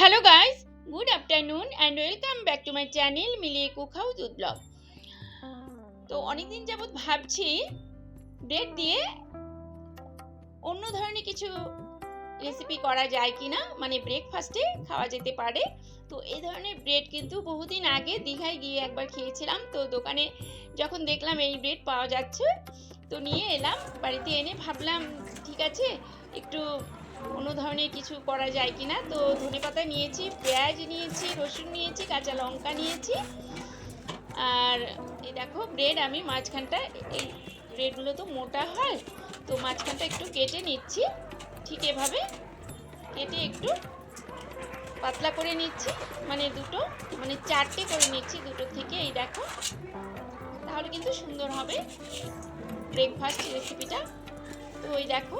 Hello guys good afternoon and welcome back to my channel মিলিয়ে cook house blog তো অনেকদিন যাবৎ ভাবছি ব্রেড দিয়ে অন্য ধরনের কিছু রেসিপি করা যায় কি না মানে ব্রেকফাস্টে খাওয়া যেতে পারে। তো এই ধরনের ব্রেড কিন্তু বহুদিন আগে দীঘায় গিয়ে একবার খেয়েছিলাম। তো দোকানে যখন দেখলাম এই ব্রেড পাওয়া যাচ্ছে, তো নিয়ে এলাম। বাড়িতে এনে ভাবলাম, ঠিক আছে, একটু অন্য ধরনের কিছু করা যায় কি না তো ধনে পাতা নিয়েছি, পেঁয়াজ নিয়েছি, রসুন নিয়েছি, কাঁচা লঙ্কা নিয়েছি। আর এই দেখো ব্রেড আমি মাঝখানটা, এই ব্রেডগুলো তো মোটা হয়, তো মাঝখানটা একটু কেটে নিচ্ছি। ঠিক এভাবে কেটে একটু পাতলা করে নিচ্ছি মানে দুটো মানে চারটে করে নিচ্ছি দুটো থেকে, এই দেখো। তাহলে কিন্তু সুন্দর হবে ব্রেকফাস্ট রেসিপিটা তো ওই দেখো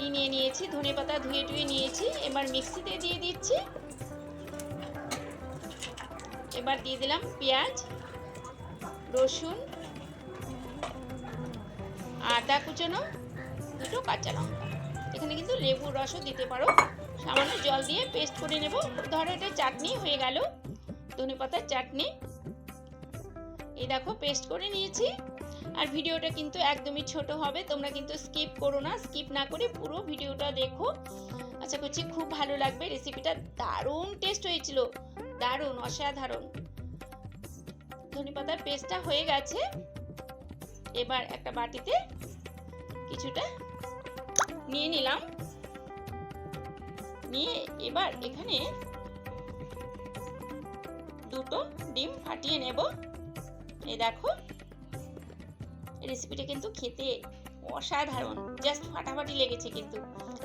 এই নিয়ে নিয়েছি, ধনে পাতা ধুয়ে টুয়ে নিয়েছি, এবার মিক্সিতে দিয়ে দিচ্ছি। এবার দিয়ে দিলাম পেঁয়াজ, রসুন, আদা কুচানো, দুটো কাঁচা লঙ্কা। এখানে কিন্তু লেবুর রসও দিতে পারো। সামান্য জল দিয়ে পেস্ট করে নেব। ধরো এটা চাটনি হয়ে গেল, ধনে পাতার চাটনি। এই দেখো, পেস্ট করে নিয়েছি। আর ভিডিওটা কিন্তু একদমই ছোট হবে, তোমরা কিন্তু স্কিপ করো না স্কিপ না করে পুরো ভিডিওটা দেখো। আশা করছি খুব ভালো লাগবে রেসিপিটা দারুণ টেস্ট হয়েছিল, দারুণ, অসাধারণ। ধনেপাতার পেস্টটা হয়ে গেছে। এবার একটা বাটিতে কিছুটা নিয়ে নিলাম। নিয়ে এবার এখানে দুটো ডিম ফাটিয়ে নেব। এই দেখো রেসিপিটা কিন্তু খেতে অসাধারণ। জাস্ট ফাটাফাটি লেগেছে কিন্তু।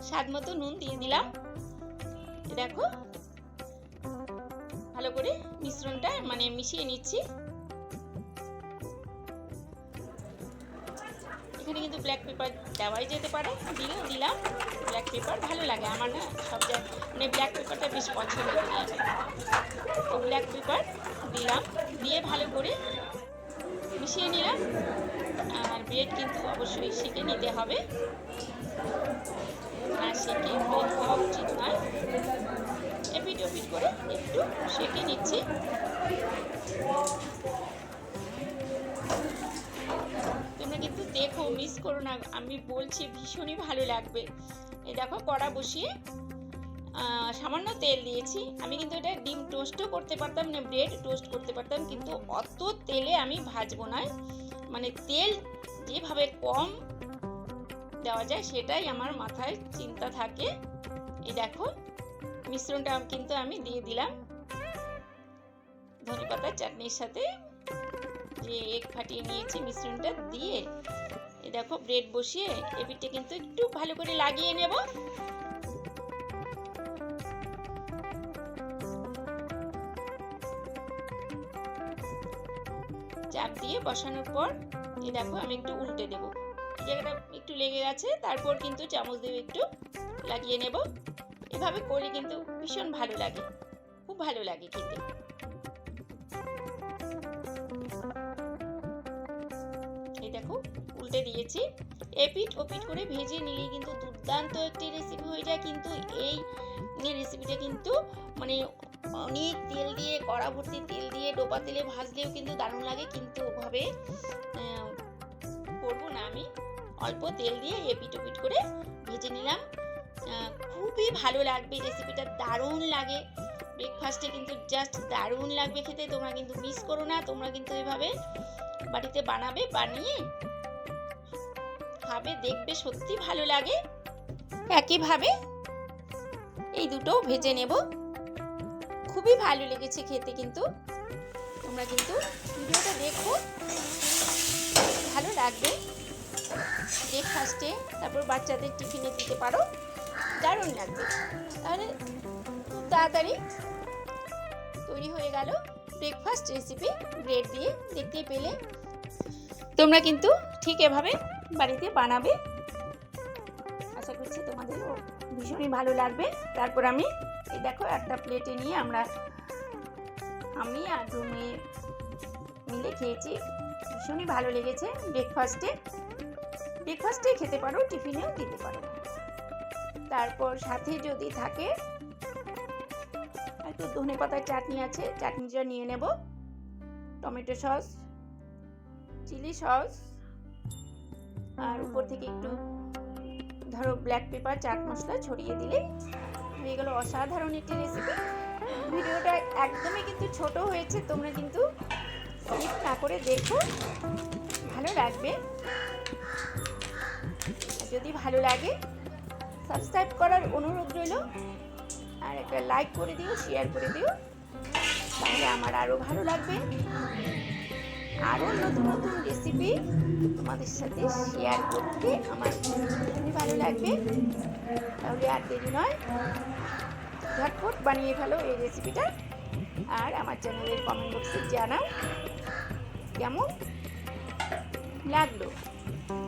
স্বাদ মতো নুন দিয়ে দিলাম। দেখো, ভালো করে মিশ্রণটা মানে মিশিয়ে নিচ্ছি। এখানে কিন্তু ব্ল্যাক পেপার দেওয়াই যেতে পারে। দিলেও দিলাম। ব্ল্যাক পেপার ভালো লাগে। আমার না সব মানে ব্ল্যাক পেপারটা বেশ পছন্দ ব্ল্যাক পেপার দিলাম। দিয়ে ভালো করে মিশিয়ে নিলাম। আর ব্রেড কিন্তু অবশ্যই সেকে নিতে হবে। আর সেকে ব্রেড খাওয়া উচিত নয়। এপিট ওপিট করে একটু সেকে নিচ্ছি। তোমরা কিন্তু দেখো মিস করো না। আমি বলছি ভীষণই ভালো লাগবে। এই দেখো, কড়া বসিয়ে সামান্য তেল দিয়েছি। আমি কিন্তু এটা ডিম টোস্টও করতে পারতাম না ব্রেড টোস্ট করতে পারতাম, কিন্তু অত তেলে আমি ভাজবো না। মানে তেল যেভাবে কম দেওয়া যায়, সেটাই আমার মাথায় চিন্তা থাকে। এই দেখো, মিশ্রণটা কিন্তু আমি দিয়ে দিলাম। ধনে পাতার চাটনির সাথে যে এগ ফাটিয়ে নিয়েছি মিশ্রণটা দিয়ে। এই দেখো, ব্রেড বসিয়ে এপিটটা কিন্তু একটু ভালো করে লাগিয়ে নেব। চাপ দিয়ে বসানোর পর, এই দেখো আমি একটু উল্টে দেব। জায়গাটা একটু লেগে গেছে, তারপর কিন্তু চামচ দিয়ে একটু লাগিয়ে নেব। এভাবে করলে কিন্তু ভীষণ ভালো লাগে, খুব ভালো লাগে খেতে। এই দেখো, উল্টে দিয়েছি। এপিট ওপিট করে ভেজে নিলে কিন্তু দুর্দান্ত একটি রেসিপি হয়ে যায়, কিন্তু এই রেসিপিটা কিন্তু মানে অনেক তেল দিয়ে, কড়া ভর্তি তেল দিয়ে ডোবা তেলে ভাজলেও কিন্তু দারুণ লাগে, কিন্তু ওভাবে করব না আমি। অল্প তেল দিয়ে এপিট ওপিট করে ভেজে নিলাম। খুবই ভালো লাগবে রেসিপিটা দারুণ লাগে। ব্রেকফাস্টে কিন্তু জাস্ট দারুণ লাগবে খেতে, তোমরা কিন্তু মিস করো না, তোমরা কিন্তু এভাবে বাড়িতে বানাবে, বানিয়ে খাবে, দেখবে সত্যি ভালো লাগে। একইভাবে এই দুটো ভেজে নেব। খুবই ভালো লেগেছে খেতে কিন্তু। তোমরা কিন্তু ভিডিওটা দেখো। ভালো লাগবে। ব্রেকফাস্টে তারপর বাচ্চাদের টিফিনে দিতে পারো, দারুণ লাগবে। তাহলে খুব তাড়াতাড়ি তৈরি হয়ে গেল ব্রেকফাস্ট রেসিপি ব্রেড দিয়ে দেখতে পেলে। তোমরা কিন্তু ঠিক এভাবে বাড়িতে বানাবে। আশা করছি তোমাদেরও ভীষণই ভালো লাগবে। তারপর আমি এই দেখো একটা প্লেটে নিয়ে আমরা আমি আর দু মেয়ে মিলে খেয়েছি। ভীষণই ভালো লেগেছে ব্রেকফাস্টে ব্রেকফাস্টে খেতে পারো, টিফিনেও দিতে পারো। তারপর সাথে যদি থাকে, একটু ধনে পাতার চাটনি আছে, চাটনিটা নিয়ে নেব। টমেটো সস, চিলি সস, আর উপর থেকে একটু ধরো ব্ল্যাক পেপার চাট মশলা ছড়িয়ে গেল অসাধারণ একটি রেসিপি ভিডিওটা একদমই কিন্তু ছোট হয়েছে, তোমরা কিন্তু স্কিপ না করে দেখো। ভালো লাগবে। যদি ভালো লাগে সাবস্ক্রাইব করার অনুরোধ রইল। আর একটা লাইক করে দিও শেয়ার করে দিও। তাহলে আমার আরও ভালো লাগবে। আরও নতুন নতুন রেসিপি তোমাদের সাথে শেয়ার করতে আমার খুবই ভালো লাগবে। তাহলে আর দেরি নয়। ঝটপট বানিয়ে ফেলো এই রেসিপিটা আর আমার চ্যানেলের কমেন্ট বক্সে জানাও কেমন লাগল।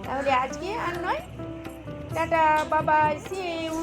তাহলে আজকে আর নয়। টাটা বাবা সি ইউ